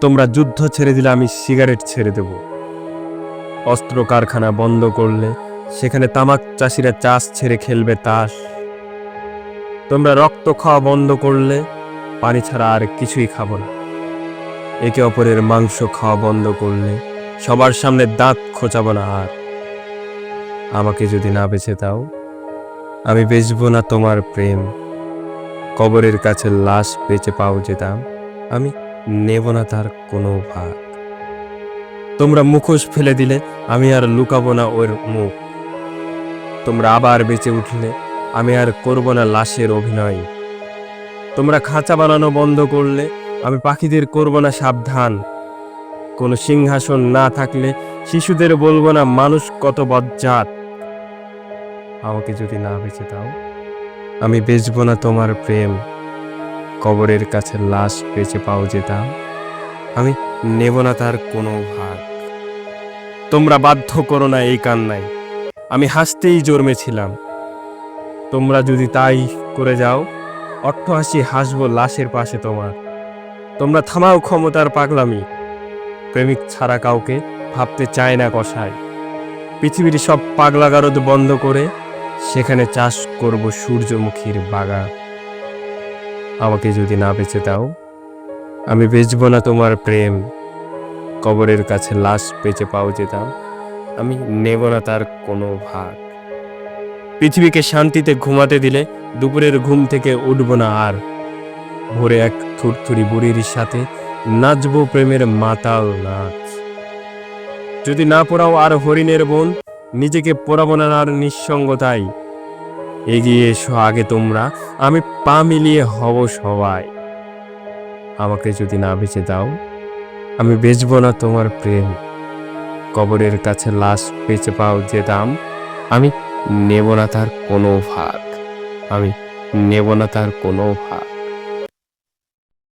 তোমরা যুদ্ধ ছেড়ে দিলে আমি সিগারেট ছেড়ে দেব। অস্ত্র কারখানা বন্ধ করলে সেখানে তামাক চাষিরা চাষ ছেড়ে খেলবে তাস। তোমরা রক্ত খাওয়া বন্ধ করলে পানি ছাড়া আর কিছুই খাব না। একে অপরের মাংস খাওয়া বন্ধ করলে সবার সামনে দাঁত খোঁচাবো না আর। আমাকে যদি না বেছে দাও, আমি বেচবো না তোমার প্রেম। কবরের কাছে লাশ বেঁচে পাও যেতাম আমি। নেব না তার কোনো ভাগ। তোমরা মুখোশ ফেলে দিলে, আমি আর লুকাবো না ওর মুখ। তোমরা আবার বেঁচে উঠলে, আমি আর করব না লাশের অভিনয়। তোমরা খাঁচা বানানো বন্ধ করলে, আমি পাখিদের করব না সাবধান। কোনো সিংহাসন না থাকলে, শিশুদের বলব না মানুষ কত বজ্জাত। আমাকে যদি না বেঁচে দাও, আমি বেচবো না তোমার প্রেম। কবরের কাছে লাশ বেঁচে পাও যেতাম, আমি নেব না তার কোনো ভাগ। তোমরা বাধ্য করো না এই কান্নায়। আমি হাসতেই জন্মেছিলাম। তোমরা যদি তাই করে যাও, অট্টহাসি হাসবো লাশের পাশে তোমার। তোমরা থামাও ক্ষমতার পাগলামি। প্রেমিক ছাড়া কাউকে ভাবতে চায় না কষায়। পৃথিবীর সব পাগলা গারদ বন্ধ করে সেখানে চাষ করব সূর্যমুখীর বাগান। আমাকে যদি না বেঁচে দাও, আমি বেচব না তোমার প্রেম। কবরের কাছে লাশ বেঁচে পাও যেতাম আমি নেব না তার কোনো ভাগ। পৃথিবীকে শান্তিতে ঘুমাতে দিলে দুপুরের ঘুম থেকে উঠব না আর। ভোরে এক থুরথুরি বুড়ির সাথে নাচবো প্রেমের মাতাল নাচ। যদি না পড়াও আর হরিণের বোন, নিজেকে পড়াবো না আর নিঃসঙ্গতাই। এগিয়ে এসো আগে তোমরা। আমি পা মিলিয়ে হব সবাই। আমাকে যদি না বেঁচে দাও, আমি বেচব না তোমার প্রেম। কবরের কাছে লাশ বেঁচে পাও যে দাম, আমি নেব না তার কোনো ভাগ। আমি নেব না তার কোনো ভাগ।